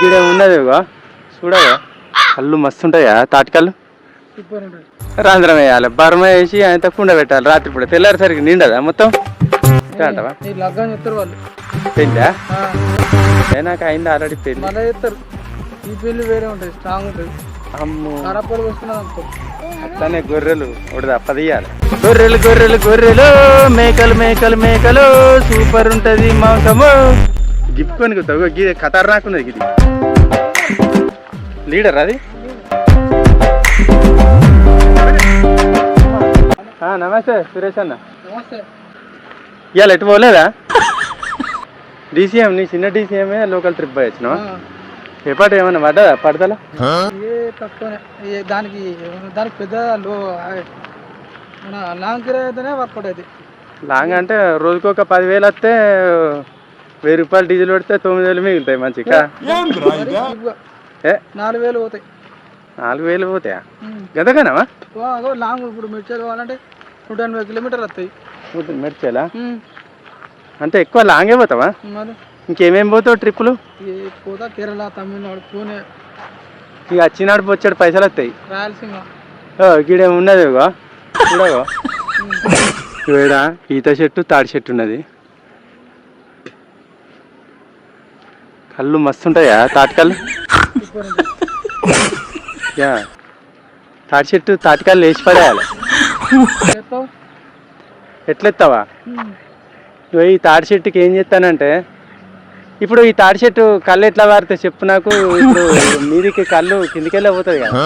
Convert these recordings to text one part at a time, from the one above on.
గిడే ఉన్నది చూడవా. కళ్ళు మస్తు ఉంటాయా? తాటికల్లు రాంధ్రం వేయాలి బర్మ వేసి ఆయన కుండ పెట్టాలి రాత్రి పూట. తెల్లారిసరికి నిండదా మొత్తం? అంటావా పెళ్ళా నాకు అయింది ఆల్రెడీ పెళ్ళి ఈ పెళ్ళి వేరే ఉంటుంది స్ట్రాంగ్ ఉంటుంది. అమ్ము. అట్లానే గొర్రెలు ఒకటి తప్పదీయాలి గొర్రెలు గొర్రెలు గొర్రెలు మేకలు మేకలు మేకలు సూపర్ ఉంటది మాంసము. గిప్పుకొని గీ ఖతర్నాక్ ఉన్నది ఇది లీడర్ అది? నమస్తే సురేష్ అన్న. నమస్తే. ఇవాళ ఎటు పోలేదా? డీసీఎం నీ చిన్న డీసీఎమే లోకల్ ట్రిప్ పోయి వచ్చినావా? ఆ, ఏ పాట ఏమన్నా పడ్డదా? పడతలా? ఏ తక్కువనే. ఏ దానికి దానికి పెద్ద లాంగ్ కిరాయి అయితేనే వర్కౌట్ అవుతుంది లాంగ్ అంటే రోజుకి ఒక పదివేలు వస్తే వెయ్యి రూపాయలు డీజిల్ పెడితే తొమ్మిది వేలు మిగులుతాయి మంచిగా. ఏ నాలుగు వేలు పోతాయి. నాలుగు వేలు పోతాయా. గదగానవా లాంగ్ ఇప్పుడు మిర్చి కావాలంటే నూట ఎనభై కిలోమీటర్లు వస్తాయి. మెడ్చేలా ఉమ్, అంటే ఎక్కువ లాంగే పోతావా? మరి? ఇంకేమేం పోతావు ట్రిప్పులు? పోతా కేరళ తమిళనాడు పూణే. ఇక వచ్చినాడు వచ్చాడు పైసలు వస్తాయి. రాయలసీమ. ఓ గిడే ఉన్నది ఇగో చూడగో ఈత చెట్టు తాడి చెట్టు ఉన్నది. కళ్ళు మస్తు ఉంటాయా తాటికల్లు యా. తాటి చెట్టు తాటికల్లు లేచి పడేయాలి. ఎట్లెత్తావా? ఇగో ఈ తాటి చెట్టుకి ఏం చేస్తానంటే ఇప్పుడు ఈ తాటి చెట్టు కళ్ళు ఎట్లా వారితే చెప్పు నాకు. ఇప్పుడు మీదికి కళ్ళు కిందికెళ్ళే పోతుంది కదా.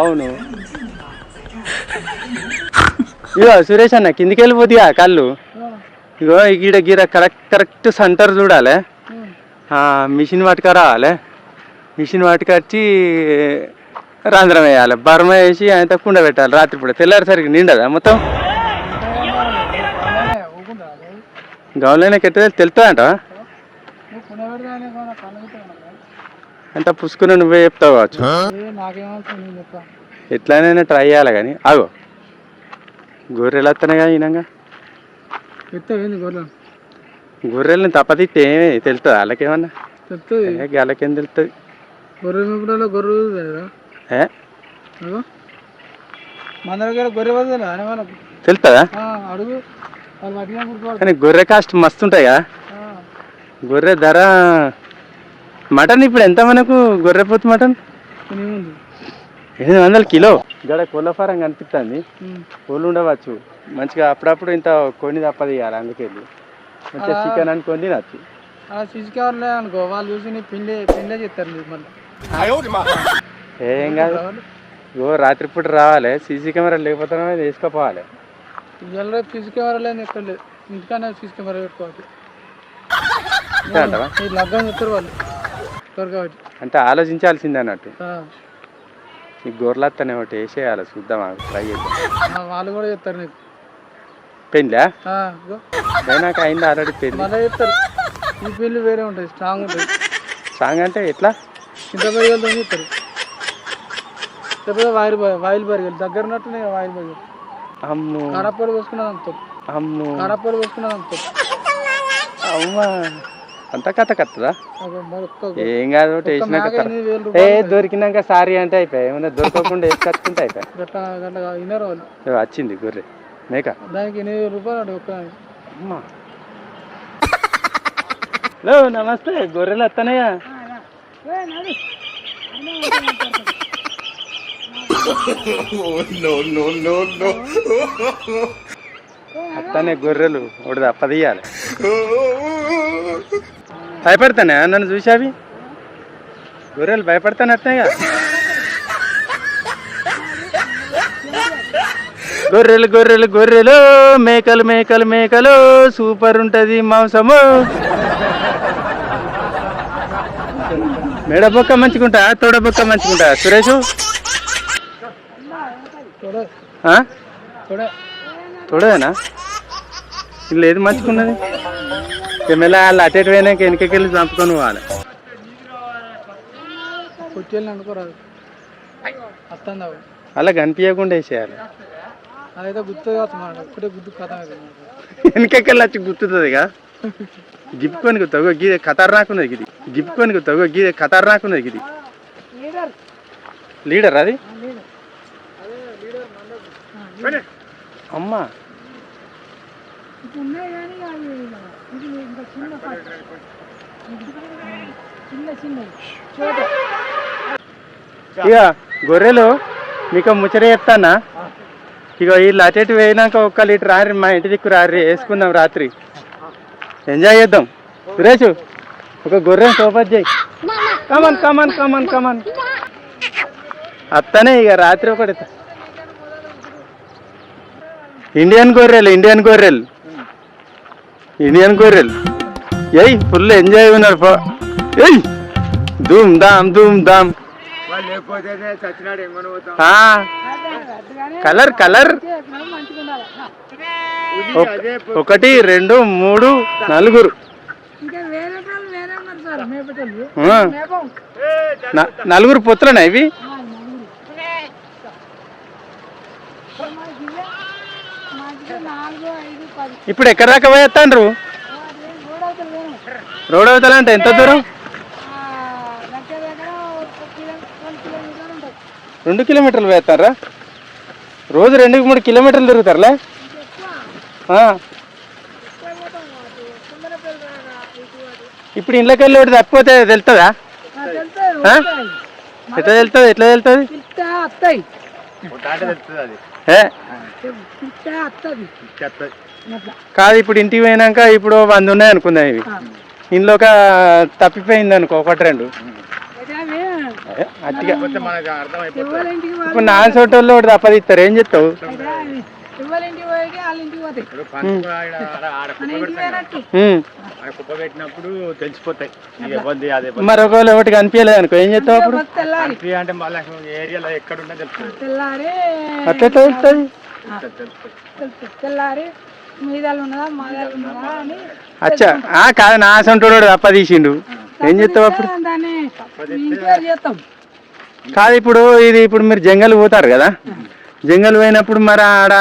అవును. ఇగో సురేష్ అన్న కిందికి వెళ్ళిపోతుందిగా కళ్ళు? ఇగో ఈ గీడ గీడ కరెక్ట్ కరెక్ట్ సెంటర్ చూడాలి. మిషన్ పట్టుక రావాలి? మిషన్ పట్టుకొచ్చి రంధ్రం వేయాలి. బర్మ వేసి ఆయన కుండ పెట్టాలి రాత్రిపూట. తెల్లారిసరికి నిండదా మొత్తం? అలానే ఊరుకుంటా గౌన్లోనే తెలుస్తుందంట? అంత పుసుకుని నువ్వే చెప్తావు కావచ్చు. ఎట్లానైనా ఎట్లనైనా ట్రై చేయాలి కానీ. ఆగో. గొర్రెలు వస్తున్నాయి కానీ ఈయనంగా. గొర్రెలు? గొర్రెల్ని తప్పతిస్తే ఏమి తెలుస్తుంది వాళ్ళకేమన్నా? ఏ గాలకేం తెలుస్తుంది గొర్రె మేపుడలో గొర్రె ఏ? మన దగ్గర గొర్రె వాళ్ళకు. తెలుస్తుందా అడుగు. కానీ గొర్రె కాస్ట్ మస్తు ఉంటాయి కదా గొర్రె ధర మటన్ ఇప్పుడు ఎంత మనకు? గొర్రె పోతు మటన్? ఎనిమిది వందల. కిలో. గడ కోళ్ళ ఫారం కనిపిస్తుంది. కోళ్ళు ఉండవచ్చు. మంచిగా అప్పుడప్పుడు ఇంత కొన్ని తప్పది ఇవ్వాలి అందుకే మంచిగా. చికెన్ అనుకొని తినచ్చు. అలా సీసీ కెమెరాలే అనుకో. వాళ్ళు చూసి నీ పిండి పిండే చెప్తారు నీకు మళ్ళీ. ఏం కాదు. ఓ రాత్రిపూట రావాలి. సీసీ కెమెరా లేకపోతే వేసుకోపోవాలి ఇవాళ రేపు సీసీ కెమెరా లేదు ఎక్కడ లేదు. ఇంటికన్నా సీసీ కెమెరా పెట్టుకోవాలి. ఈ లగ్గం చెప్తారు వాళ్ళు. త్వరగా కాబట్టి. అంటే ఆలోచించాల్సిందే అన్నట్టు. ఆ, ఈ గొర్రెలత్తనే ఒకటి వేసేయాలి. చూద్దాం ట్రై చేద్దాం. వాళ్ళు కూడా చెప్తారు నీకు. పెళ్ళా. నాకు అయింది ఆల్రెడీ పెళ్ళి? మళ్ళీ చెప్తారు. ఈ పెళ్ళి వేరే ఉంటుంది స్ట్రాంగ్ ఉంటుంది. సాంగ్ అంటే ఎట్లా? ఇంత బరిగలతో చెప్తారు. లేకపోతే వాయిల్ వాయిల్ బరిగలు దగ్గర ఉన్నట్టునే వాయిల్ బరిగలు అమ్ము. కడపలు పోసుకున్నది అంటారు అమ్ము. కడపలు పోసుకున్నది అంటారు అమ్మా. అంత కథ కత్తదా? ఏం కాదు వేసినాక ఏ దొరికినాక సారీ అంటే అయిపోయాయి. ఏమన్నా దొరకకుండా వేసి కట్టుకుంటే అయిపోయాయి. వచ్చింది గొర్రె. మేక. దానికి ఎనిమిది రూపాయలు ఒక్క అమ్మా. హలో నమస్తే గొర్రెలు వస్తానయ్యా అత్తనే గొర్రెలు ఒకటి తప్పదీయాలి భయపడతానే? నన్ను చూసావి గొర్రెలు భయపడతానే అత్తయ్య? గొర్రెలు గొర్రెలు గొర్రెలు మేకలు మేకలు మేకలు సూపర్ ఉంటది మాంసము. మెడబొక్క మంచుకుంటా తొడబొక్క మంచుకుంటా సురేషు? తొడేనా ఇల్లు ఏది మంచుకున్నది? ఎమ్మెల్యే వాళ్ళు అటు ఇటు పోయినాక వెనకకెళ్ళి చంపుకొని పోవాలి. అలా కనిపించకుండా వేసేయాలి. అదైతే గుర్తు గుర్తు కథ వెనకకెళ్ళి వచ్చి గుర్తుతుంది ఇక గిప్పుకొని తగ్గ గీదే ఖతర్నాక్ ఉన్నది ఇది గిప్పుకొని తగ్గ గీదే ఖతర్నాక్ ఉన్నది ఇది లీడర్. అది? అమ్మా. ఇంకా గొర్రెలు మీకు ముచ్చట చెప్తానా? ఇక వీళ్ళు అటు పోయినాక ఒక్క లీటర్ రారి మా ఇంటి దిక్కు రారి వేసుకుందాం రాత్రి. ఎంజాయ్ చేద్దాం. సురేష్ ఒక గొర్రెం సోపత్ చేయి. Come on come on come on come on అత్తనే ఇక రాత్రి ఒకటి ఇండియన్ గొర్రెలు ఇండియన్ గొర్రెలు. ఇండియన్ గొర్రెలు. ఏయ్ ఫుల్ ఎంజాయ్ ఉన్నారు పో. ఏయ్ ధూమ్ ధామ్ ధూమ్ ధామ్. Colour colour. ఒకటి రెండు మూడు నలుగురు. నలుగురు పొత్తులనా ఇవి? ఇప్పుడు ఎక్కడ దాకా పోయేస్తాండ్రు రోడ్ అవతల అంటే ఎంత దూరం దగ్గర దగ్గర ఒక కిలో రెండు కిలోమీటర్లు ఉంటుంది రెండు కిలోమీటర్లు పోయేస్తారా రోజు రెండు మూడు కిలోమీటర్లు తిరుగుతారులే? ఇప్పుడు ఇంట్లోకి వెళ్ళి ఒకటి తప్పిపోతే? వస్తాయి. ఎట్లా తెలుస్తుంది? ఎట్లా తెలుస్తుంది? కాదు ఇప్పుడు ఇంటికి పోయినాక ఇప్పుడు వంద ఉన్నాయి అనుకుందాం ఇవి. ఇంట్లోక తప్పిపోయింది అనుకో ఒకటి రెండు. అట్టిగా. ఇప్పుడు ఒకటి తప్పదిస్తారు ఏం చెప్తావు? పెట్టినప్పుడు తెలిసిపోతాయి. ఇక ఇబ్బంది అదే మరి ఒకవేళ ఒకటి కనిపించలేదు అనుకో ఏం చెప్తావు అప్పుడు? అంటే మళ్ళీ ఏరియాలో ఎక్కడ తెలుస్తుంది తెల్లారి. అట్లా తెలుస్తుంది. తెల్లారి. అచ్చా. ఆ, కాదు నా సొంటోడు తప్ప తీసిండు. ఏం చెప్తావు అప్పుడు? దాన్ని? ఇంకేం చేస్తాం. కాదు ఇప్పుడు ఇది ఇప్పుడు మీరు జంగల్ పోతారు కదా? జంగల్ పోయినప్పుడు మరి ఆడ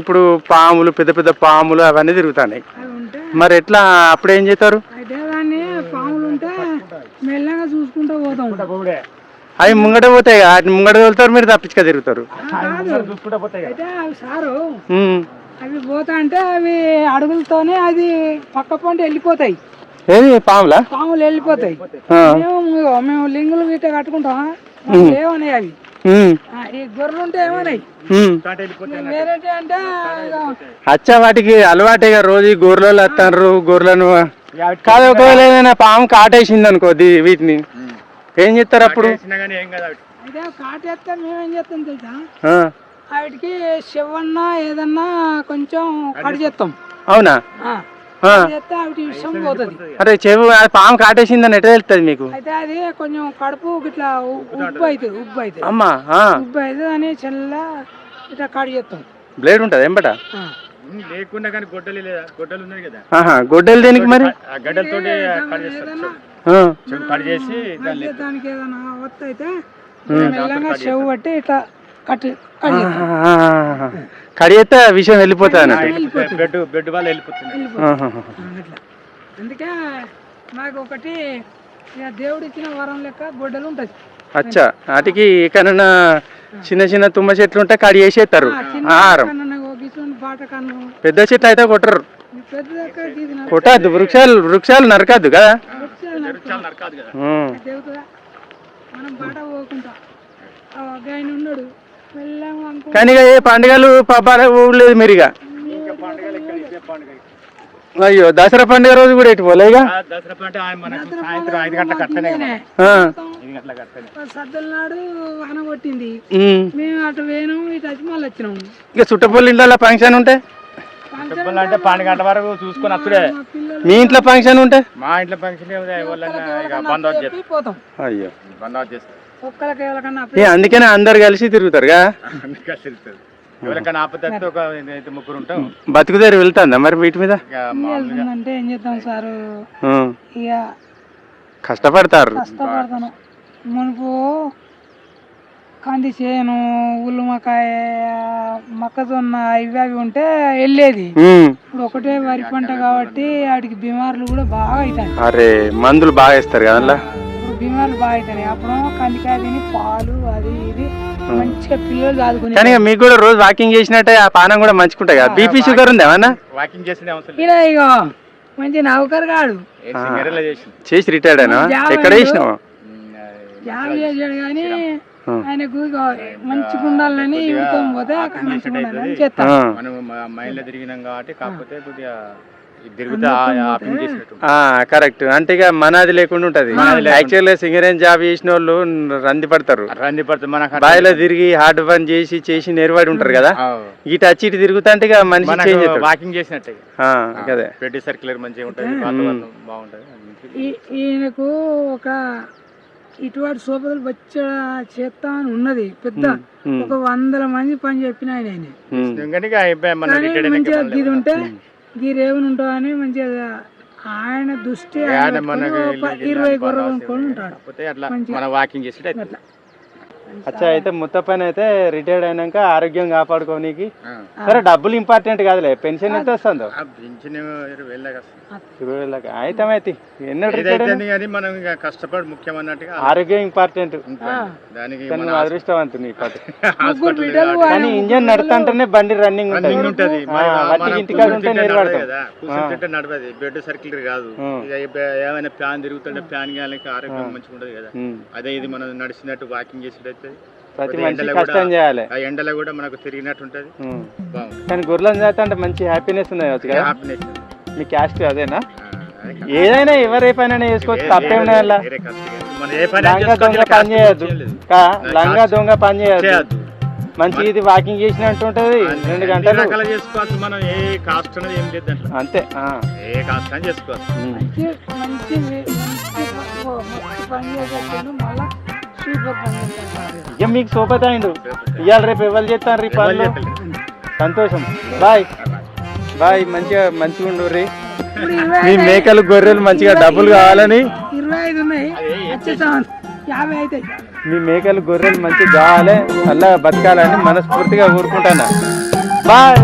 ఇప్పుడు పాములు పెద్ద పెద్ద పాములు అవన్నీ తిరుగుతున్నాయి. మరి ఎట్లా అప్పుడు ఏం చేస్తారు? పాములు ఉంటే మెల్లగా చూసుకుంటూ పోతాం. అవి ముంగట పోతాయి వాటిని ముంగట వెళ్తారు మీరు తప్పించుక తిరుగుతారు. సారు. అవి పోతా అంటే అవి అడుగులతోనే అది పక్క పంట వెళ్ళిపోతాయి. ఏది? పాములా? పాములు వెళ్ళిపోతాయి. మేము మేము లింగులు గిట్ట కట్టుకుంటాం ఏమన్నాయి అవి. ఈ గొర్రెలు ఉంటే ఏమన్నాయి అచ్చా వాటికి అలవాటేగా రోజు గొర్రెలు వస్తారు గొర్రెలను. కాదు ఒకవేళ ఏదైనా పాము కాటేసింది అనుకో వీటిని. ఏం చేస్తారు అప్పుడు? కాటేస్తే మేమేం చేస్తాం తెలుసా. వాటికి చెవన్న ఏదన్నా కొంచెం కట్ చేస్తాం అవునా చేస్తే వాటి విషయం పోతుంది. అరే చెవు ఆ పాము కాటేసిందని ఎట్లా తెలుస్తుంది మీకు? అయితే అది కొంచెం కడుపు ఇట్లా ఉబ్బు అవుతుంది ఉబ్బు అవుతుంది అమ్మా ఆ. ఉబ్బు అవుతుంది అని చెల్ల ఇట్లా కట్ చేస్తాం. బ్లేడ్ ఉంటుంది ఎంబట. లేకుండా కానీ గొడ్డలి లేదా? గొడ్డలు ఉన్నది కదా. ఆహా గొడ్డలు దేనికి మరి? ఆ గడ్డలతోటి కట్ చేస్తారు. ఏదన్నా ఆ. చెడు కట్ చేసి దానికి ఏదైనా అయితే మెల్లగా చెవు పట్టి ఇట్లా కట్ కట్ చేస్తాం ఆహా. కడిగితే విషయం వెళ్ళిపోతుంది అన్నట్టు. బెడ్ బెడ్ వల్ల వెళ్ళిపోతుంది అందుకే నాకు ఒకటి దేవుడు ఇచ్చిన వరం లెక్క ఉంటుంది. అచ్చా. వాటికి ఎక్కడన్నా చిన్న చిన్న తుమ్మ చెట్లు ఉంటే కడి చేసేస్తారు. ఆహారం. పెద్ద చెట్లు అయితే కొట్టరు. కొట్టద్దు. వృక్షాలు వృక్షాలు నరకద్దు కదా. మనం బాట పోకుండా కానీ ఇక ఏ పండుగలు పబ్బాలు ఊడలేదు మీరు ఇక. అయ్యో దసరా పండుగ రోజు కూడా ఎటు పోలే ఇక? దసరా సాయంత్రం ఐదు గంటల కట్టనే వాన కొట్టింది. మేము అటు ఇటు వచ్చి మళ్ళీ వచ్చినాము ఇక చుట్టపల్లి ఇంట్లో ఫంక్షన్ ఉంటే? చెప్పాలంటే అంటే పన్నెండు గంటల వరకు చూసుకొని వస్తుడే మా ఇంట్లో ఫంక్షన్ ఉంటే? మా ఇంట్లో ఫంక్షన్ బంద్ పోతాం. అయ్యో. బంద్ చేస్తాం. ఒక్కరికి ఎవరికన్నా ఏ అందుకనే అందరు కలిసి తిరుగుతారుగా? ఎవరికైనా ఒక అయితే ముగ్గురు ఉంటాం. బతుకుదేరు వెళ్తుందా మరి వీటి మీద? అంటే ఏం చేద్దాం సారు? ఉమ్. ఇక కష్టపడతారు. కష్టపడతాను. మునుపు కంది చేను ఉల్లుమకాయ మొక్కజొన్న ఇవి అవి ఉంటే వెళ్ళేది. ఇప్పుడు ఒకటే వరి పంట కాబట్టి వాటికి బీమార్లు కూడా బాగా అవుతాయి. అరే మందులు బాగా ఇస్తారు కదా అందులో? ఇప్పుడు బీమార్లు బాగా అవుతాయి అప్పుడు కందికాయ తిని పాలు అది ఇది. మంచిగా పిల్లలు చదువుకుని కానీ ఇక మీకు కూడా రోజు వాకింగ్ చేసినట్టే ఆ పానం కూడా మంచుకుంటాయి కదా? బీపీ షుగర్ ఉంది ఏమన్నా? వాకింగ్ చేసిన అవసరం మంచి నౌకర్ కాడు చేసి రిటైర్డ్ అయినా ఎక్కడ. చేసినావు? జాబ్ చేసాడు కానీ. ఆయనకు మంచిగా ఉండాలని పోతే అక్కడ మంచిగా ఉండాలని చేస్తాం ఆ. మనం మైండ్లో తిరిగినాం కాబట్టి కాకపోతే కొద్దిగా కరెక్ట్ అంటే ఇక మనది లేకుండా ఉంటది. యాక్చువల్గా సింగరేన్ జాబ్ చేసిన వాళ్ళు రంది పడతారు. రంది మనకు బాయిలో తిరిగి హార్డ్ పని చేసి చేసి నెరవాడి ఉంటారు కదా. ఇటు వచ్చి ఇటు తిరుగుతా అంటే ఇక మనిషి మనకు చేంజ్ అవుతాడు. వాకింగ్ చేసినట్టే పెట్టి సర్క్యులర్ మంచిగా ఉంటుంది వాతావరణం బాగుంటుంది ఈయనకు ఒక ఇటువంటి సోపదలు వచ్చే చేస్తా అని ఉన్నది పెద్ద. ఒక వందల మంది పని చెప్పిన ఆయన. మంచిగా ఉంటే గీరేమని ఉంటావు అని మంచిగా ఆయన దృష్టి ఇరవై అట్లా మంచిగా. మన వాకింగ్ అట్లా అచ్చా అయితే మొత్తం పైన అయితే రిటైర్డ్ అయినాక ఆరోగ్యం కాపాడుకోనికి. సరే డబ్బులు ఇంపార్టెంట్ కాదులే. పెన్షన్ ఎంత వస్తుందో? వెళ్ళాక ఇరవై వేలకు అయితే అయితే ఎన్నో కానీ మనం కష్టపడి ముఖ్యం అన్నట్టుగా ఆరోగ్యం ఇంపార్టెంట్. దానికి కానీ అదృష్టవంతు నీ బిడ్డలు కానీ ఇంజన్ నడుతుంటేనే బండి రన్నింగ్ రన్నింగ్ ఉంటుంది. వట్టి ఇంటికాడ ఉంటే కూర్చుంటే నడవదు బెడ్ సర్కిల్ కాదు. ఏమైనా ఫ్యాన్ తిరుగుతుంటే ఫ్యాన్ గాలికి ఆరోగ్యం మంచిగా ఉండదు కదా. అదే ఇది మనం నడిచినట్టు వాకింగ్ ప్రతి మనిషి కష్టం చేయాలి. ఆ ఎండలో కూడా మనకు తిరిగినట్టు ఉంటది. కానీ గొర్రెలను చేస్తా అంటే మంచి హ్యాపీనెస్ ఉంది కావచ్చు కదా? హ్యాపీనెస్ మీ క్యాస్ట్ అదేనా? ఏదైనా ఎవరు ఏ పని చేసుకోవచ్చు తప్పే ఉన్నాయి లంగా దొంగ పని చేయొద్దు. కా లంగా దొంగ పని చేయొద్దు. మంచి ఇది వాకింగ్ చేసినట్టు ఉంటది. రెండు గంటలు. రకాలు చేసుకోవచ్చు మనం ఏ కాస్ట్ అనేది ఏం లేదు దాంట్లో. అంతే ఆ. ఏ కాస్ట్ అని చేసుకోవచ్చు ఇక మీకు సోపత అయిండు. ఇవాళ రేపు ఎవరు చేస్తారు రేపు పనులు? సంతోషం. బాయ్. బాయ్ మంచిగా మంచిగా ఇప్పుడు ఇరవై మీ మేకలు గొర్రెలు మంచిగా డబ్బులు కావాలని? మీ మేకలు గొర్రెలు మంచిగా కావాలి అలా బతకాలని మనస్ఫూర్తిగా ఊరుకుంటాను బాయ్.